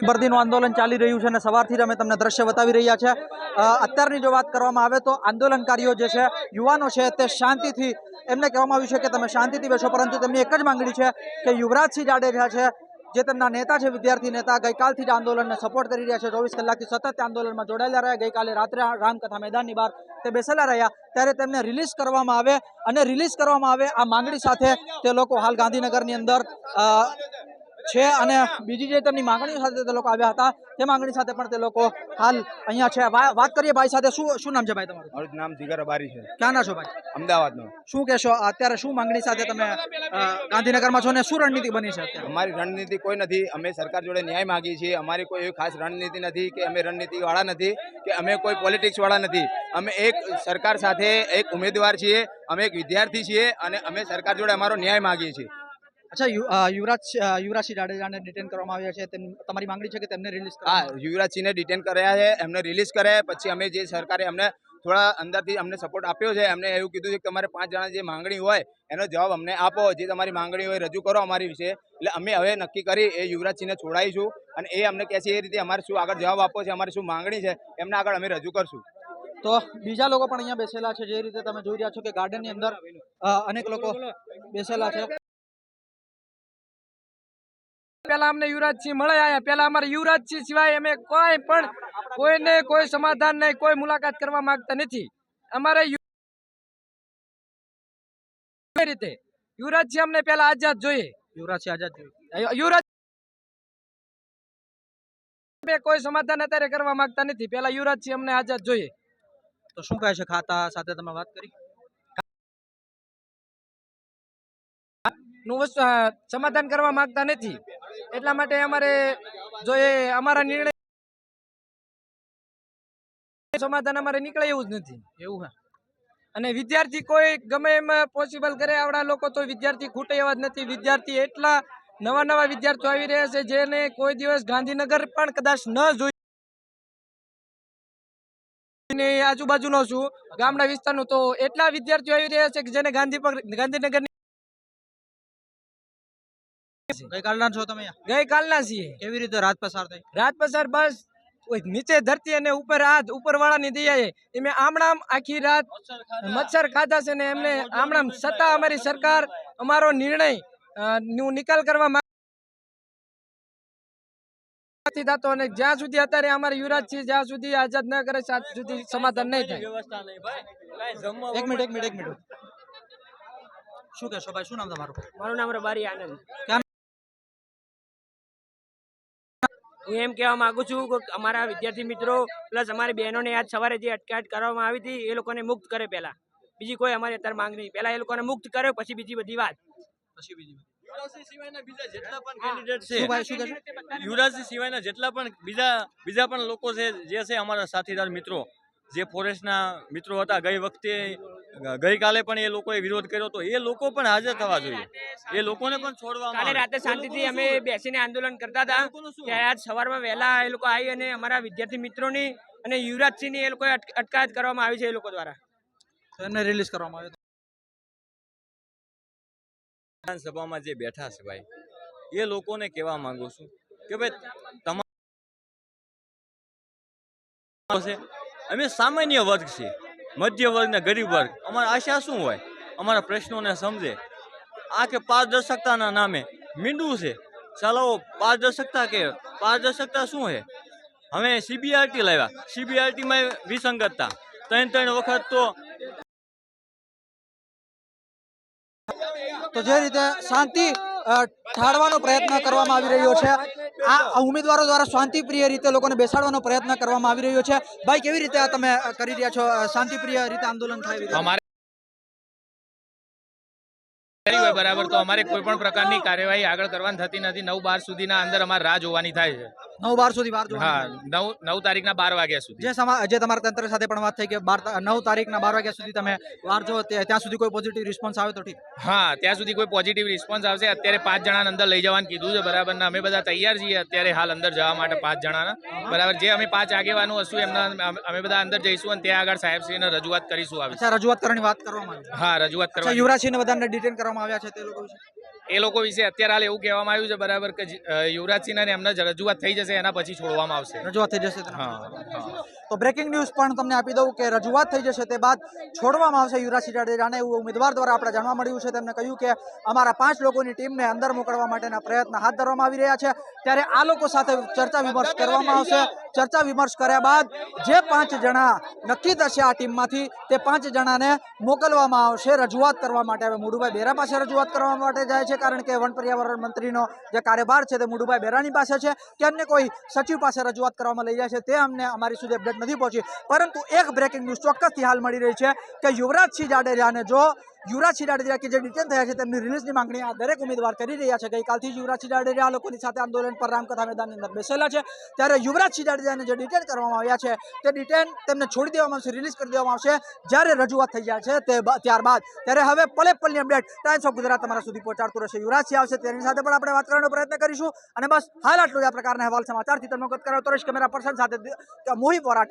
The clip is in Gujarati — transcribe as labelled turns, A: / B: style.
A: બરદીનું આંદોલન ચાલી રહ્યું છે અને સવારથી અમે તમને દ્રશ્ય બતાવી રહ્યા છે. અત્યારની જો વાત કરવામાં આવે તો આંદોલનકારીઓ જે છે, યુવાનો છે તે શાંતિથી, એમને કહેવામાં આવ્યું છે કે તમે શાંતિથી બેસો, પરંતુ તેમની એક જ માંગણી છે કે યુવરાજસિંહ જાડેજા છે, જે તેમના નેતા છે, વિદ્યાર્થી નેતા, ગઈકાલથી જ આંદોલનને સપોર્ટ કરી રહ્યા છે. ચોવીસ કલાકથી સતત આંદોલનમાં જોડાયેલા રહ્યા. ગઈકાલે રાત્રે રામકથા મેદાનની બહાર તે બેસેલા રહ્યા. ત્યારે તેમને રિલીઝ કરવામાં આવે અને રિલીઝ કરવામાં આવે આ માંગણી સાથે તે લોકો હાલ ગાંધીનગરની અંદર છે અને બીજી જે તેમની માંગણીઓ સાથે તે લોકો આવ્યા હતા તે માંગણી સાથે પણ તે લોકો હાલ અહીંયા છે. વાત કરીએ ભાઈ સાથે શું શું નામ છે ભાઈ તમારું?
B: મારું નામ જીગર અબારી છે.
A: ક્યાં ના છો ભાઈ?
B: અમદાવાદનો.
A: શું કહેશો અત્યારે શું માંગણી સાથે તમે ગાંધીનગરમાં છો ને શું રણનીતિ બની છે
B: અમારી રણનીતિ કોઈ નથી. અમે સરકાર જોડે ન્યાય માગીએ છીએ. અમારી કોઈ એવી ખાસ રણનીતિ નથી કે અમે રણનીતિવાળા નથી કે અમે કોઈ પોલિટિક્સવાળા નથી. અમે એક સરકાર સાથે એક ઉમેદવાર છીએ અમે એક વિદ્યાર્થી છીએ અને અમે સરકાર જોડે અમારો ન્યાય માગીએ છીએ.
A: અચ્છા યુવરાજ યુવરાજ સિંહ યુવરાજસિંહ જાડેજાને ડિટેન કરવામાં આવ્યા છે. તેમ તમારી માંગણી છે કે તેમને રિલીઝ
B: હા યુવરાજસિંહને ડિટેન કર્યા છે એમને રિલીઝ કર્યા પછી અમે જે સરકારે અમને થોડા અંદરથી અમને સપોર્ટ આપ્યો છે એમને એવું કીધું છે કે તમારે પાંચ જણા જે માંગણી હોય એનો જવાબ અમને આપો. જે તમારી માંગણી હોય રજૂ કરો અમારી વિશે. એટલે અમે હવે નક્કી કરી એ યુવરાજસિંહને છોડાવીશું અને એ અમને કહે છે એ રીતે અમારે શું આગળ જવાબ આપવો છે અમારી શું માંગણી છે એમને આગળ અમે રજૂ કરશું.
A: તો બીજા લોકો પણ અહીંયા બેસેલા છે જે રીતે તમે જોઈ રહ્યા છો કે ગાર્ડનની અંદર અનેક લોકો બેસેલા છે.
C: પેલા અમને યુવરાજસિંહ મળ્યા આયા. પેલા અમારે યુવરાજસિંહ સિવાય અમે કોઈ પણ કોઈને કોઈ સમાધાન નહીં કોઈ મુલાકાત કરવા માંગતા નથી. અમારે રીતે? યુવરાજસિંહ અમને પેલા આઝાદ જોઈએ.
A: યુવરાજસિંહ આઝાદ
C: જોઈએ. યુવરાજ કોઈ સમાધાન અત્યારે કરવા માંગતા નથી. પેલા યુવરાજસિંહ અમને આઝાદ જોઈએ.
A: તો શું કહે છે ખાતા સાથે તમે વાત કરી?
C: નું સમાધાન કરવા માંગતા નથી. એટલા માટે અમારે જો એ અમારા નિર્ણય સમાધાન અમારે નીકળે એવું જ નથી.
A: એવું હા.
C: અને વિદ્યાર્થી કોઈ ગમે એમ પોસિબલ કરે આવડા લોકો તો વિદ્યાર્થી ખૂટે એવા જ નથી. વિદ્યાર્થી એટલા નવા નવા વિદ્યાર્થીઓ આવી રહ્યા છે જેને કોઈ દિવસ ગાંધીનગર પણ કદાચ ન જોઈ આજુબાજુ આજુબાજુનો છું. ગામડા વિસ્તારનું તો એટલા વિદ્યાર્થીઓ આવી રહ્યા છે કે જેને ગાંધી ગાંધીનગર
A: ગઈકાલના છો તમે
C: ગઈકાલના છીએ.
A: કેવી રીતે રાત પસાર થઈ?
C: રાત પસાર બસ નીચે ધરતી અને ઉપર હાથ ઉપર વાળાની દયાએ એમે આમણામ આખી રાત મચ્છર ખાધા છે ને એમને આમણામ છતાં અમારી સરકાર અમારો નિર્ણયનું નિકાલ કરવા માંગ- નથી થતો અને જ્યાં સુધી અત્યારે અમારે યુવરાજ છે જ્યાં સુધી આઝાદ ન કરે ત્યાં સુધી સમાધાન નહીં થાય.
A: એક મિનિટ એક મિનિટ એક મિનિટ. શું કહેશો ભાઈ શું નામ તમારું?
D: મારું નામ રબારી આનંદ. હું એમ કહેવા માગું છું કે અમારા વિદ્યાર્થી મિત્રો પ્લસ અમારી બહેનોને આજ સવારે જે અટકાયત કરવામાં આવી હતી એ લોકોને મુક્ત કરે પહેલાં. બીજી કોઈ અમારી અત્યારે માંગ નહીં. પહેલા એ લોકોને મુક્ત કરે પછી બીજી બધી વાત.
A: પછી બીજી
E: યુવરાજસિંહ સિવાયના જેટલા પણ બીજા બીજા પણ લોકો છે જે છે અમારા સાથીદાર મિત્રો જે ફોરેસ્ટના મિત્રો હતા ગઈ વખતે ગઈકાલે પણ એ લોકોએ વિરોધ કર્યો હતો. એ લોકો પણ હાજર થવા જોઈએ. એ લોકોને પણ છોડવા
D: કાલે. રાતે શાંતિથી અમે બેસીને આંદોલન કરતા હતા ત્યારે આજ સવારમાં વહેલા એ લોકો આવી અને અમારા વિદ્યાર્થી મિત્રોની અને યુવરાજસિંહની એ લોકોએ અટકાયત કરવામાં આવી છે એ લોકો દ્વારા.
A: એમને રિલીઝ કરવામાં આવ્યો
E: વિધાનસભામાં જે બેઠા છે ભાઈ એ લોકોને કહેવા માંગુ છું કે ભાઈ તમારા અમે સામાન્ય વર્ગ છીએ. મધ્ય વર્ગ ને ગરીબ વર્ગ. અમારા આશા શું હોય? અમારા પ્રશ્નોને સમજે. આ કે પારદર્શકતાના નામે મીંડું છે. ચાલો, પારદર્શકતા કે પારદર્શકતા શું છે હવે સીબીઆરટી લાવ્યા. સીબીઆરટીમાં વિસંગતતા. ત્રણ ત્રણ વખત તો
A: તો જે રીતે શાંતિ ઠાળવાનો પ્રયત્ન કરવામાં આવી રહ્યો છે. આ ઉમેદવારો દ્વારા શાંતિપ્રિય રીતે લોકોને બેસાડવાનો પ્રયત્ન કરવામાં આવી રહ્યો છે. ભાઈ, કેવી રીતે તમે કરી રહ્યા છો? શાંતિપ્રિય રીતે આંદોલન થાય
F: હોય બરાબર. તો અમારે કોઈ પણ પ્રકારની કાર્યવાહી આગળ કરવાની થતી નથી. નવ બાર સુધીના અંદર અમારે રાહ જોવાની થાય છે.
A: નવ બાર સુધી બાર
F: હા નવ નવ તારીખના બાર વાગ્યા સુધી.
A: જે સમા જે તમારા તંત્ર સાથે પણ વાત થઈ કે બાર નવ તારીખના બાર વાગ્યા સુધી તમે વાર જો ત્યાં સુધી કોઈ પોઝિટિવ રિસ્પોન્સ આવે તો ઠીક.
F: હા ત્યાં સુધી કોઈ પોઝિટિવ રિસ્પોન્સ આવશે. અત્યારે પાંચ જણાને અંદર લઈ જવાનું કીધું છે બરાબર. ને અમે બધા તૈયાર છીએ અત્યારે હાલ અંદર જવા માટે પાંચ જણાના. બરાબર જે અમે પાંચ આગેવાનો હશું એમના અમે- બધા અંદર જઈશું અને ત્યાં આગળ સાહેબશ્રીને રજૂઆત કરીશું આવી.
A: રજૂઆત કરવાની વાત કરવામાં
F: હા રજૂઆત કરવા
A: યુવરાજસિંહને બધાને ડિટેન કરવામાં આવ્યા છે તે લોકો વિશે?
F: એ લોકો વિશે અત્યારે હાલ એવું કહેવામાં આવ્યું છે બરાબર કે યુવરાજસિંહ અને એમને રજૂઆત થઈ જશે એના પછી છોડવામાં આવશે.
A: રજૂઆત થઈ જશે
F: હા.
A: તો બ્રેકિંગ ન્યૂઝ પણ તમને આપી દઉં કે રજૂઆત થઈ જશે તે બાદ છોડવામાં આવશે યુવરાજસિંહ જાડેજાને એવું ઉમેદવાર દ્વારા આપણે જાણવા મળ્યું છે. તેમને કહ્યું કે અમારા પાંચ લોકોની ટીમને અંદર મોકલવા માટેના પ્રયત્ન હાથ ધરવામાં આવી રહ્યા છે. ત્યારે આ લોકો સાથે ચર્ચા વિમર્શ કરવામાં આવશે. ચર્ચા વિમર્શ કર્યા બાદ જે પાંચ જણા નક્કી થશે આ ટીમમાંથી તે પાંચ જણાને મોકલવામાં આવશે રજૂઆત કરવા માટે. હવે મુડુભાઈ બેરા પાસે રજૂઆત કરવા માટે જાય છે કારણ કે વન પર્યાવરણ મંત્રીનો જે કાર્યભાર છે તે મુડુભાઈ બેરાની પાસે છે. કે અન્ય કોઈ સચિવ પાસે રજૂઆત કરવામાં લઈ જાય છે તે અમને અમારી સુધી અપડેટ નથી પહોંચી. પરંતુ એક બ્રેકિંગ ન્યૂઝ ચોક્કસથી હાલ મળી રહી છે કે યુવરાજસિંહ જાડેજાને જો યુવરાજસિંહ જાડેજા કે જે ડિટેન થયા છે તેમની રિલીઝની માંગણી આ દરેક ઉમેદવાર કરી રહ્યા છે. ગઈકાલથી યુવરાજસિંહ જાડેજા આ લોકોની સાથે આંદોલન પર રામકથા મેદાનની અંદર બેસેલા છે. ત્યારે યુવરાજસિંહ જાડેજાને જે ડિટેન કરવામાં આવ્યા છે, તે ડિટેન તેમને છોડી દેવામાં આવશે રિલીઝ કરી દેવામાં આવશે, જ્યારે રજૂઆત થઈ જાય છે તે ત્યારબાદ. ત્યારે હવે પલે પલની અપડેટ ટાઈમ્સ ઓફ ગુજરાત તમારા સુધી પહોંચાડતું રહેશે. યુવરાજસિંહ આવશે, તેની સાથે પણ આપણે વાત કરવાનો પ્રયત્ન કરીશું. અને બસ હાલ આટલું જ આ પ્રકારના અહેવાલ સમાચારથી. તમને અવગત કરાવતો રહીશ, કેમેરા પર્સન સાથે મોહિત વોરા